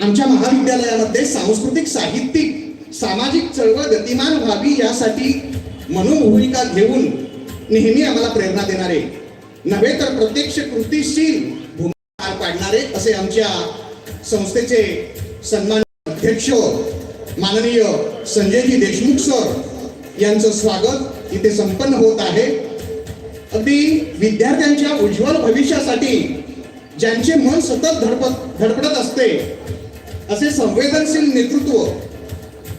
आमच्या महाविद्यालयामध्ये सांस्कृतिक साहित्यिक सामाजिक चळवळ गतिमान व्हावी यासाठी मनोभूमिका घेऊन नेहमी आम्हाला प्रेरणा देणारे नव्हे तर प्रत्यक्ष कृतीशील भूमिका पार पाडणारे असे आमच्या संस्थेचे सन्मान अध्यक्ष माननीय संजयजी देशमुख सर यांचं स्वागत इथे संपन्न होत आहे. अगदी विद्यार्थ्यांच्या उज्ज्वल भविष्यासाठी ज्यांचे मन सतत धडपत धडपडत असते असे संवेदनशील नेतृत्व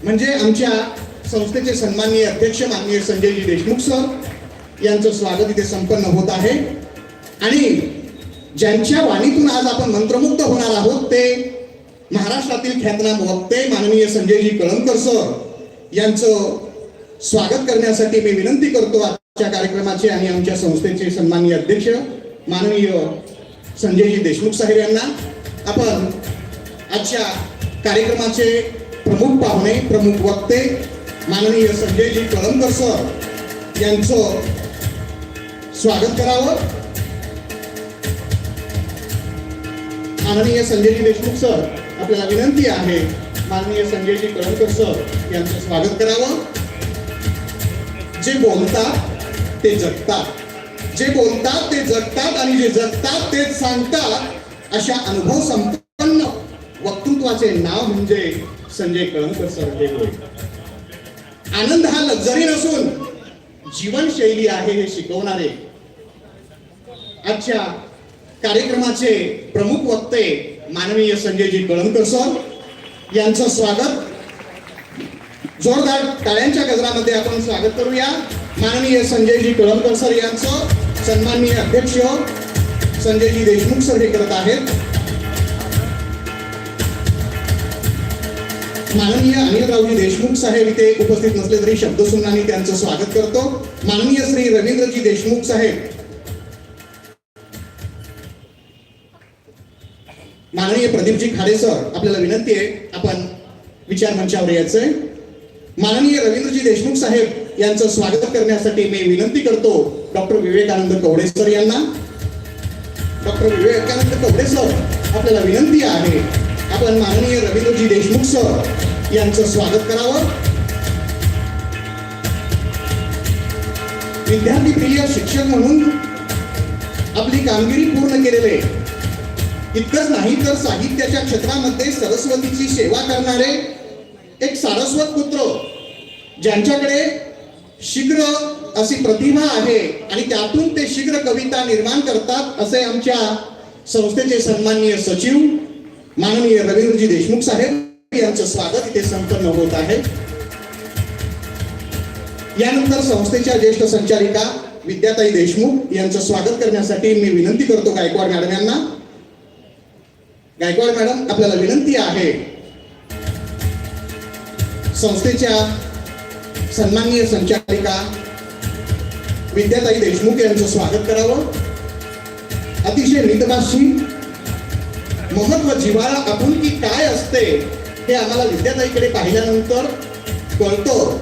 म्हणजे आमच्या संस्थेचे सन्माननीय अध्यक्ष माननीय संजयजी देशमुख सर यांचं स्वागत इथे संपन्न होत आहे. आणि ज्यांच्या वाणीतून आज आपण मंत्रमुग्ध होणार आहोत ते महाराष्ट्रातील ख्यातनाम वक्ते माननीय संजयजी कळमकर सर यांचं स्वागत करण्यासाठी मी विनंती करतो आजच्या कार्यक्रमाचे आणि आमच्या संस्थेचे सन्माननीय अध्यक्ष माननीय संजयजी देशमुख साहेब यांना. आपण आजच्या कार्यक्रमाचे प्रमुख पाहुणे प्रमुख वक्ते माननीय संजयजी कळमकर सर यांचं स्वागत करावं. माननीय संजयजी देशमुख सर आपल्याला विनंती आहे माननीय संजयजी कळमकर सर यांचं स्वागत करावं. जे बोलतात ते जगतात. जे बोलतात ते जगतात आणि जे जगतात तेच सांगतात अशा अनुभव संपन्न वक्तृत्वाचे नाव म्हणजे संजय कळमकर सर होय आनंद हा लक्झरी नसून जीवनशैली आहे हे शिकवणारे. आजच्या कार्यक्रमाचे प्रमुख वक्ते माननीय संजयजी कळमकर सर यांचं स्वागत. जोरदार टाळ्यांच्या गजरामध्ये आपण स्वागत करूया. माननीय संजयजी कळमकर सर यांचं सन्माननीय अध्यक्ष संजयजी देशमुख सर हे करत आहेत. माननीय अनिलरावजी देशमुख साहेब इथे उपस्थित नसले तरी शब्दसुन्नानी त्यांचं स्वागत करतो. माननीय श्री रवींद्रजी देशमुख साहेब. माननीय प्रदीपजी खाडे सर आपल्याला विनंती आहे आपण विचार मंचावर यायचंय. माननीय रवींद्रजी देशमुख साहेब यांचं स्वागत करण्यासाठी मी विनंती करतो डॉक्टर विवेकानंद कवडे सर यांना. डॉक्टर विवेकानंद कवडे सर आपल्याला विनंती आहे. आपण माननीय रवींद्रजी देशमुख सर यांचं स्वागत करावं. विद्यार्थी प्रिय शिक्षक म्हणून आपली कामगिरी पूर्ण केलेले इतकंच नाही तर साहित्याच्या क्षेत्रामध्ये सरस्वतीची सेवा करणारे एक सारस्वत पुत्र ज्यांच्याकडे शीघ्र अशी प्रतिभा आहे आणि त्यातून ते शीघ्र कविता निर्माण करतात असे आमच्या संस्थेचे सन्माननीय सचिव माननीय रवींद्रजी देशमुख साहेब यांचं स्वागत इथे संपन्न होत आहे. यानंतर संस्थेच्या ज्येष्ठ संचालिका विद्याताई देशमुख यांचं स्वागत करण्यासाठी मी विनंती करतो गायकवाड मॅडम यांना. गायकवाड मॅडम आपल्याला विनंती आहे. संस्थेच्या सन्माननीय संचालिका विद्याताई देशमुख यांचं स्वागत करावं. अतिशय नीतभाषी महत्त्व जिव्हाळा आपुलकी काय असते हे आम्हाला विद्याताईकडे पाहिल्यानंतर कळतं.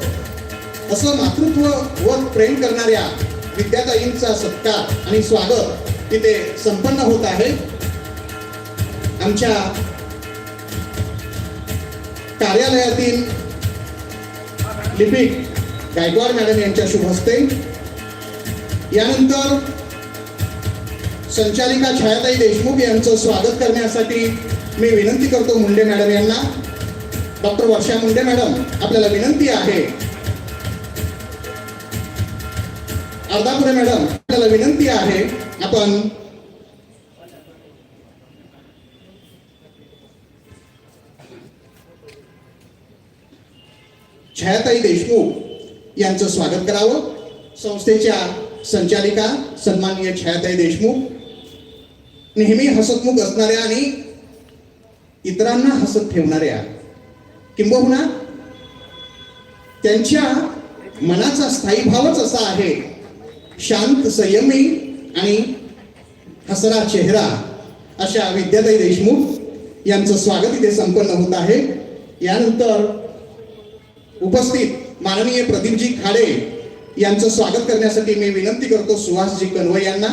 असं मातृत्व व प्रेम करणाऱ्या विद्याताईंचा सत्कार आणि स्वागत तिथे संपन्न होत आहे. आमच्या कार्यालयातील लिपिक गायकवाड मॅडम यांच्या शुभ हस्ते. यानंतर संचालिका छायाताई देशमुख यांचं स्वागत करण्यासाठी मी विनंती करतो मुंडे मॅडम यांना. डॉक्टर वर्षा मुंडे मॅडम आपल्याला विनंती आहे. अर्धापुरे मॅडम आपल्याला विनंती आहे आपण छायाताई देशमुख यांचं स्वागत करावं. संस्थेच्या संचालिका सन्माननीय छायाताई देशमुख नेहमी हसतमुख असणाऱ्या आणि इतरांना हसत ठेवणाऱ्या किंबहुना त्यांच्या मनाचा स्थायी भावच असा आहे. शांत संयमी आणि हसरा चेहरा अशा विद्याताई देशमुख यांचं स्वागत इथे संपन्न होत आहे. यानंतर उपस्थित माननीय प्रदीपजी खाडे यांचं स्वागत करण्यासाठी मी विनंती करतो सुहासजी कनवय यांना.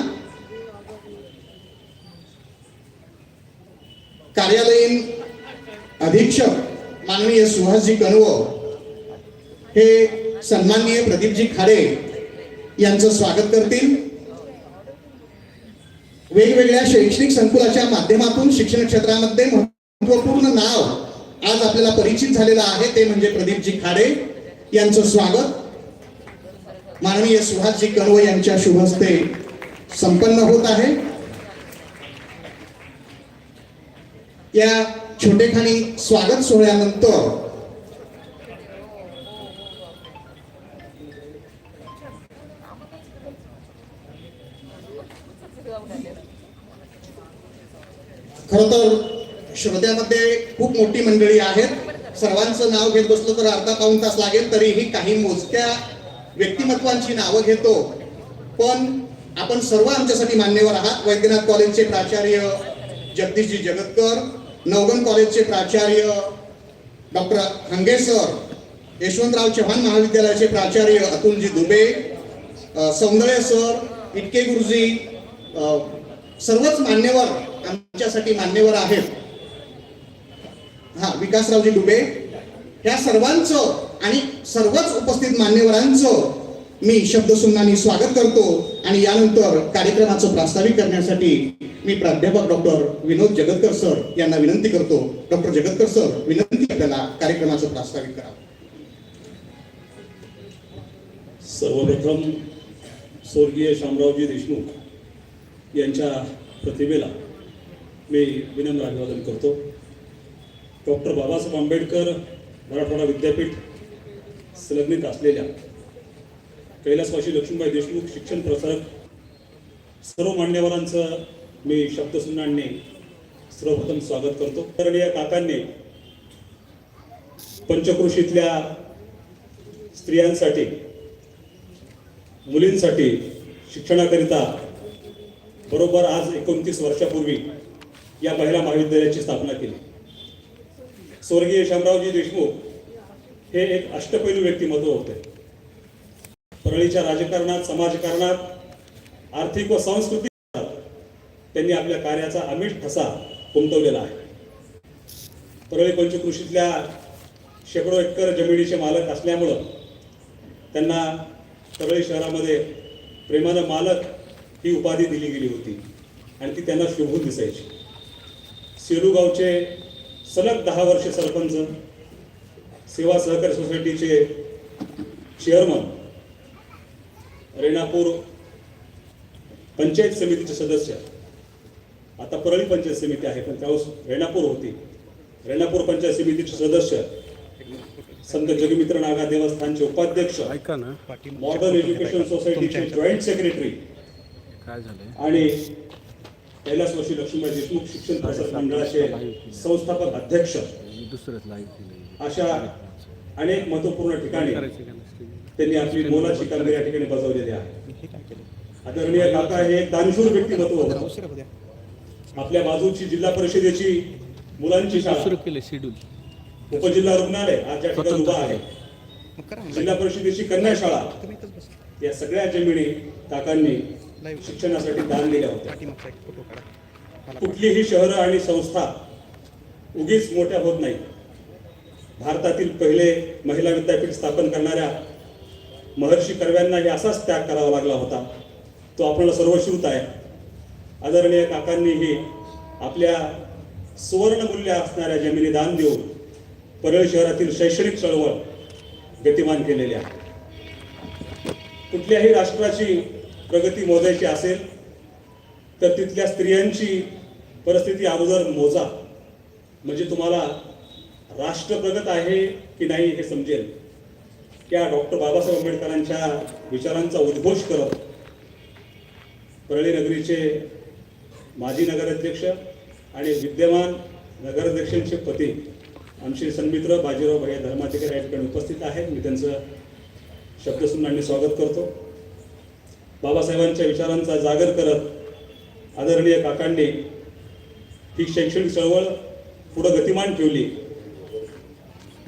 कार्यालयीन अधीक्षक माननीय सुहासजी कनव हे सन्माननीय प्रदीपजी खाडे यांचं स्वागत करतील. वेगवेगळ्या शैक्षणिक संकुलाच्या माध्यमातून शिक्षण क्षेत्रामध्ये महत्त्वपूर्ण नाव आज आपल्याला परिचित झालेलं आहे ते म्हणजे प्रदीपजी खाडे यांचं स्वागत. माननीय सुहासजी कनव यांच्या शुभ हस्ते संपन्न होत आहे. या छोटेखानी स्वागत सोहळ्यानंतर खर तर श्रोत्यामध्ये खूप मोठी मंडळी आहेत. सर्वांचं नाव घेत बसलो तर अर्धा पाऊण तास लागेल तरीही काही मोजक्या व्यक्तिमत्वांची नावं घेतो. पण आपण सर्व आमच्यासाठी मान्यवर आहात. वैद्यनाथ कॉलेजचे प्राचार्य जगदीशजी जगतकर नवगण कॉलेजचे प्राचार्य डॉक्टर हंगे सर यशवंतराव चव्हाण महाविद्यालयाचे प्राचार्य अतुलजी दुबे सौंदळे सर इटके गुरुजी सर्वच मान्यवर आमच्यासाठी मान्यवर आहेत. हा विकासरावजी डुबे ह्या सर्वांचं आणि सर्वच उपस्थित मान्यवरांचं मी शब्दसुमनानी स्वागत करतो आणि यानंतर कार्यक्रमाचं प्रास्ताविक करण्यासाठी मी प्राध्यापक डॉक्टर विनोद जगतकर सर यांना विनंती करतो. डॉक्टर जगतकर सर विनंती आपल्याला कार्यक्रमाचं प्रास्ताविक करा. सर्वप्रथम स्वर्गीय शामरावजी देशमुख यांच्या प्रतिभेला मी विनम्र अभिवादन करतो. डॉक्टर बाबासाहेब आंबेडकर मराठवाडा विद्यापीठ संलग्नित असलेल्या कैलासवासी लक्ष्मीबाई देशमुख शिक्षण प्रसारक सर्व मान्यवरांचं मी शब्दसुन्नांनी सर्वप्रथम स्वागत करतो. आदरणीय काकांनी पंचकृषीतल्या स्त्रियांसाठी मुलींसाठी शिक्षणाकरिता बरोबर आज एकोणतीस वर्षापूर्वी या महिला महाविद्यालयाची स्थापना केली. स्वर्गीय शामरावजी देशमुख हे एक अष्टपैलू व्यक्तिमत्व होते. परळीच्या राजकारणात समाजकारणात आर्थिक व सांस्कृतिक त्यांनी आपल्या कार्याचा अमिट ठसा उमटवलेला आहे. परळी पंचकृषीतल्या शेकडो एकर जमिनीचे मालक असल्यामुळं त्यांना परळी शहरामध्ये प्रेमानं मालक ही उपाधी दिली गेली होती आणि ती त्यांना शोभून दिसायची. सेलूगावचे सलग दहा वर्ष सरपंच सेवा सहकारी सोसायटीचे चेअरमन रेणापूर पंचायत समितीचे सदस्य. आता परळी पंचायत समिती आहे पण त्यावेळेस रेणापूर होती. रेणापूर पंचायत समितीचे सदस्य संत जगमित्र नागा देवस्थानचे उपाध्यक्ष ऐका ना. मॉडर्न एज्युकेशन सोसायटीचे जॉईंट सेक्रेटरी आणि कैलासवासी लक्ष्मीबाई देशमुख शिक्षण प्रसारक मंडळाचे संस्थापक अध्यक्ष. अशा अनेक महत्त्वपूर्ण ठिकाणी त्यांनी आपली मोलाची कामगिरी या ठिकाणी बजावलेली आहे आदरणीय काका हे दानशूर व्यक्तिमत्व. आपल्या बाजूची जिल्हा परिषदेची मुलांची शाळा. शेड्यूल. उपजिल्हा रुग्णालय आज ज्या ठिकाणी उभा आहे. जिल्हा परिषदेची कन्या शाळा. या सगळ्या जमिनी काकांनी शिक्षणासाठी दान दिल्या होत्या. कुठलीही शहरं आणि संस्था उगीच मोठ्या होत नाही. भारतातील पहिले महिला विद्यापीठ स्थापन करणाऱ्या महर्षी कर्व्यांनाही असाच त्याग करावा लागला होता. तो आपल्याला सर्वश्रुत आहे. आदरणीय काकांनीही आपल्या सुवर्णमूल्य असणाऱ्या जमिनी दान देऊन परळ शहरातील शैक्षणिक चळवळ गतिमान केलेली आहे. कुठल्याही राष्ट्राची प्रगती मोजायची असेल तर तिथल्या स्त्रियांची परिस्थिती अगोदर मोजा. म्हणजे तुम्हाला राष्ट्र प्रगत आहे की नाही हे समजेल. त्या डॉक्टर बाबासाहेब आंबेडकरांच्या विचारांचा उद्घोष करत परळी नगरीचे माजी नगराध्यक्ष आणि विद्यमान नगराध्यक्षांचे पती आमचे सन्मित्र बाजीराव भैया धर्माधिकारी या ठिकाणी उपस्थित आहेत. मी त्यांचं शब्दसुनांनी स्वागत करतो. बाबासाहेबांच्या विचारांचा जागर करत आदरणीय काकांनी ही शैक्षणिक चळवळ पुढं गतिमान ठेवली.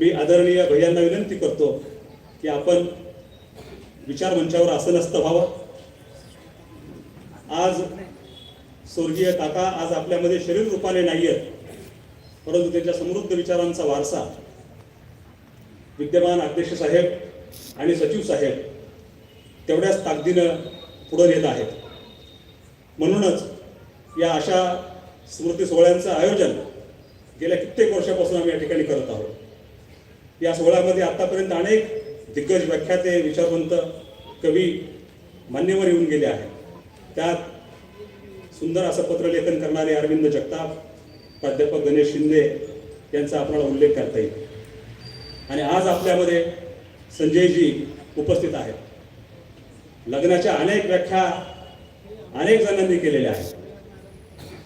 मी आदरणीय भैयांना विनंती करतो की आपण विचार मंचावर असं नसतं व्हावं. आज स्वर्गीय काका आज आपल्यामध्ये शरीर रूपाने नाही आहेत परंतु त्यांच्या समृद्ध विचारांचा वारसा विद्यमान अध्यक्ष साहेब आणि सचिव साहेब तेवढ्याच ताकदीनं पुढं नेत आहेत. म्हणूनच या अशा स्मृती सोहळ्यांचं आयोजन गेल्या कित्येक वर्षापासून आम्ही या ठिकाणी करत आहोत. या सोहळ्यामध्ये आतापर्यंत अनेक दिग्गज व्याख्याते विचारवंत कवी मान्यवर येऊन गेले आहेत. त्यात सुंदर असं पत्रलेखन करणारे अरविंद जगताप प्राध्यापक गणेश शिंदे यांचा आपल्याला उल्लेख करता येईल. आणि आज आपल्यामध्ये संजयजी उपस्थित आहेत. लग्नाच्या अनेक व्याख्या अनेक जणांनी केलेल्या आहेत.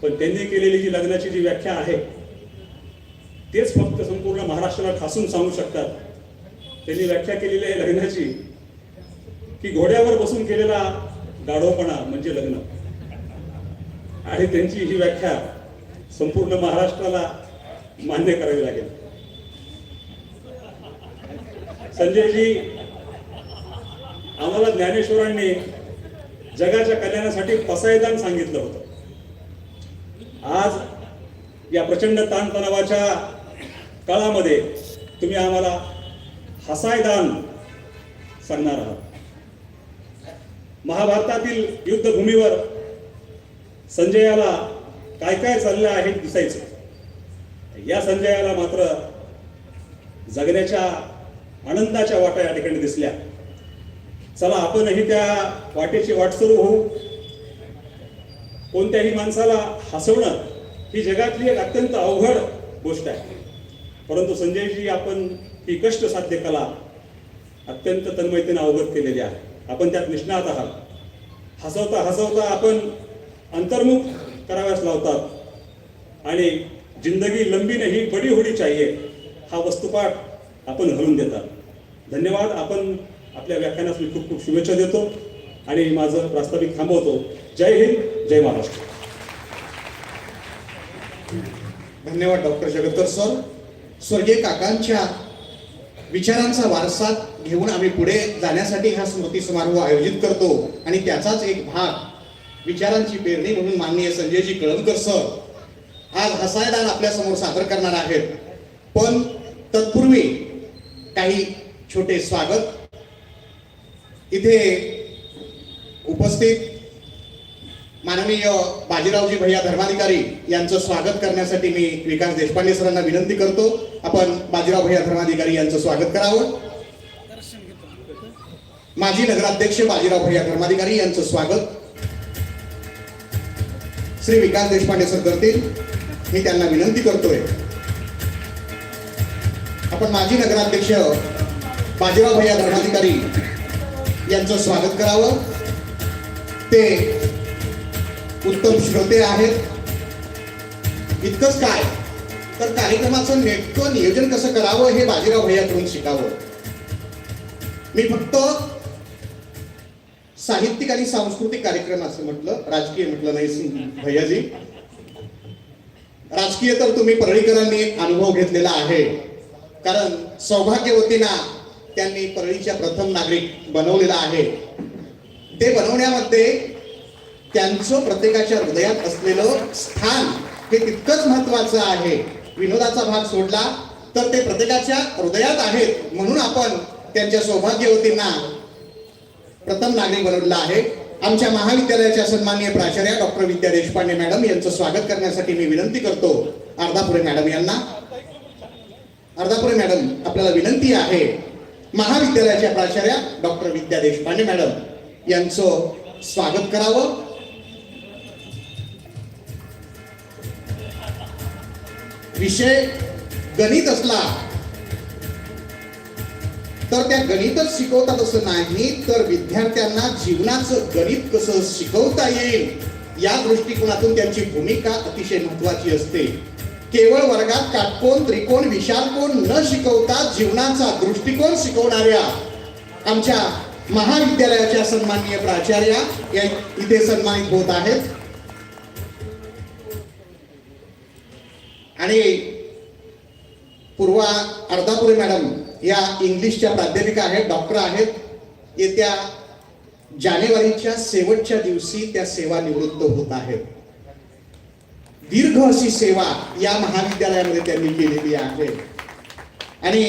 पण त्यांनी केलेली जी लग्नाची जी व्याख्या आहे तेच फक्त संपूर्ण महाराष्ट्राला ठासून सांगू शकतात त्यांनी व्याख्या केलेली आहे लग्नाची की घोड्यावर बसून केलेला गाढवपणा म्हणजे लग्न. आणि त्यांची ही व्याख्या संपूर्ण महाराष्ट्राला मान्य करावी लागेल. संजयजी आम्हाला ज्ञानेश्वरांनी जगाच्या कल्याणासाठी पसायदान सांगितलं होतं. आज या प्रचंड ताणतणावाच्या काळामध्ये तुम्ही आम्हाला हसायदान सांगणार आहात. महाभारतातील युद्धभूमीवर संजयाला काय काय चाललं आहे दिसायचं. या संजयाला मात्र जगण्याच्या आनंदाच्या वाटा या ठिकाणी दिसल्या. चला आपणही त्या वाटेची वाट सुरू होऊ. कोणत्याही माणसाला हसवणं ही जगातली एक अत्यंत अवघड गोष्ट आहे. परंतु संजयजी आपण ही कष्ट साध्य कला अत्यंत तन्मयतेने अवगत केलेली आहे. आपण त्यात निष्णात आहात. हसवता हसवता आपण अंतर्मुख कराव्यास लावतात. आणि जिंदगी लंबी नाही बडी होडी चाहिए हा वस्तुपाठ आपण घालून देतात. धन्यवाद. आपण आपल्या व्याख्यानास मी खूप खूप शुभेच्छा देतो. आणि माझं प्रास्ताविक थांबवतो. जय हिंद. जय महाराष्ट्र. धन्यवाद डॉक्टर जगतर सर. स्वर्गीय काकांच्या विचारांचा वारसा घेऊन आम्ही पुढे जाण्यासाठी हा स्मृती समारोह आयोजित करतो आणि त्याचाच एक भाग विचारांची पेरणी म्हणून माननीय संजयजी कळमकर सर आज हसायदान आपल्यासमोर सादर करणार आहेत. पण तत्पूर्वी काही छोटे स्वागत. इथे उपस्थित माननीय बाजीरावजी भैया धर्माधिकारी यांचं स्वागत करण्यासाठी मी विकास देशपांडे सरांना विनंती करतो. आपण बाजीराव भैया धर्माधिकारी यांचं स्वागत करावं. माजी नगराध्यक्ष बाजीराव भैया धर्माधिकारी यांचं स्वागत. श्री विकास देशपांडे सर करतील. मी त्यांना विनंती करतोय. आपण माजी नगराध्यक्ष बाजीराव भैया धर्माधिकारी यांचं स्वागत करावं. ते उत्तम श्रोते आहेत. इतकंच काय? तर कार्यक्रमाचं नेटकं नियोजन कसं करावं हे बाजीराव भैयाकडून शिकावं. मी फक्त साहित्यिक आणि सांस्कृतिक कार्यक्रम असं म्हटलं राजकीय म्हटलं नाही भैयाजी. राजकीय तर तुम्ही परळीकरांनी अनुभव घेतलेला आहे. कारण सौभाग्यवतींना त्यांनी परळीच्या प्रथम नागरिक बनवलेला आहे. ते बनवण्यामध्ये त्यांचं प्रत्येकाच्या हृदयात असलेलं स्थान हे तितकंच महत्वाचं आहे. विनोदाचा भाग सोडला तर ते प्रत्येकाच्या हृदयात आहेत म्हणून आपण त्यांच्या सौभाग्यवतींना प्रथम नागरिक बनवलेला आहे. आमच्या महाविद्यालयाच्या सन्माननीय प्राचार्या डॉक्टर विद्या देशपांडे मॅडम यांचं स्वागत करण्यासाठी मी विनंती करतो. अर्धापुरे मॅडम यांना. अर्धापुरे मॅडम आपल्याला विनंती आहे महाविद्यालयाच्या प्राचार्या डॉक्टर विद्या देशपांडे मॅडम यांचं स्वागत करावं. विषय गणित असला तर त्या गणितच शिकवतात असं नाही तर विद्यार्थ्यांना जीवनाचं गणित कसं शिकवता येईल या दृष्टिकोनातून त्यांची भूमिका अतिशय महत्वाची असते. केवळ वर्गात काटकोन त्रिकोण विशालकोण न शिकवता जीवनाचा दृष्टिकोन शिकवणाऱ्या आमच्या महाविद्यालयाच्या सन्माननीय प्राचार्या या इथे सन्मानित होत आहेत. आणि पूर्वा अर्धापुरे मॅडम या इंग्लिशच्या प्राध्यापिका आहेत डॉक्टर आहेत. येत्या जानेवारीच्या शेवटच्या दिवशी त्या सेवानिवृत्त होत आहेत. दीर्घ अशी सेवा या महाविद्यालयामध्ये त्यांनी केलेली आहे. आणि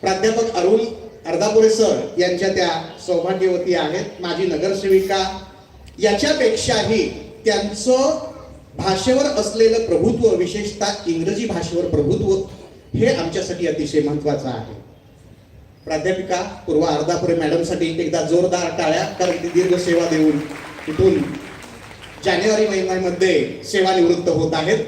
प्राध्यापक अरुण अर्धापुरे सर यांच्या त्या सौभाग्यवती आहेत. माझी नगरसेविका. याच्यापेक्षाही त्यांचं भाषेवर असलेलं प्रभुत्व विशेषतः इंग्रजी भाषेवर प्रभुत्व हे आमच्यासाठी अतिशय महत्वाचं आहे. प्राध्यापिका पूर्वा अर्धापुरे मॅडमसाठी एकदा जोरदार टाळ्या कारण ती दीर्घ सेवा देऊन तिथून जानेवारी महिन्यामध्ये सेवानिवृत्त होत आहेत.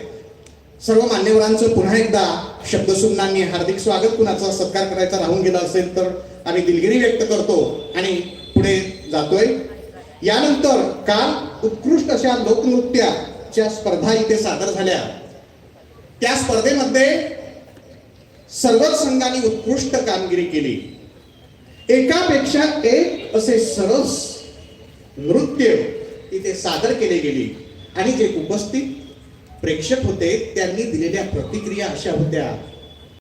सर्व मान्यवरांचं पुन्हा एकदा शब्दसुमनांनी हार्दिक स्वागत. कुणाचा सत्कार करायचा राहून गेला असेल तर आम्ही दिलगिरी व्यक्त करतो आणि पुढे जातोय. यानंतर काल उत्कृष्ट अशा लोकनृत्या च्या स्पर्धा इथे सादर झाल्या. त्या स्पर्धेमध्ये सर्वच संघांनी उत्कृष्ट कामगिरी केली. एकापेक्षा एक असे सरस नृत्य इथे सादर केले गेले. आणि जे उपस्थित प्रेक्षक होते त्यांनी दिलेल्या प्रतिक्रिया अशा होत्या.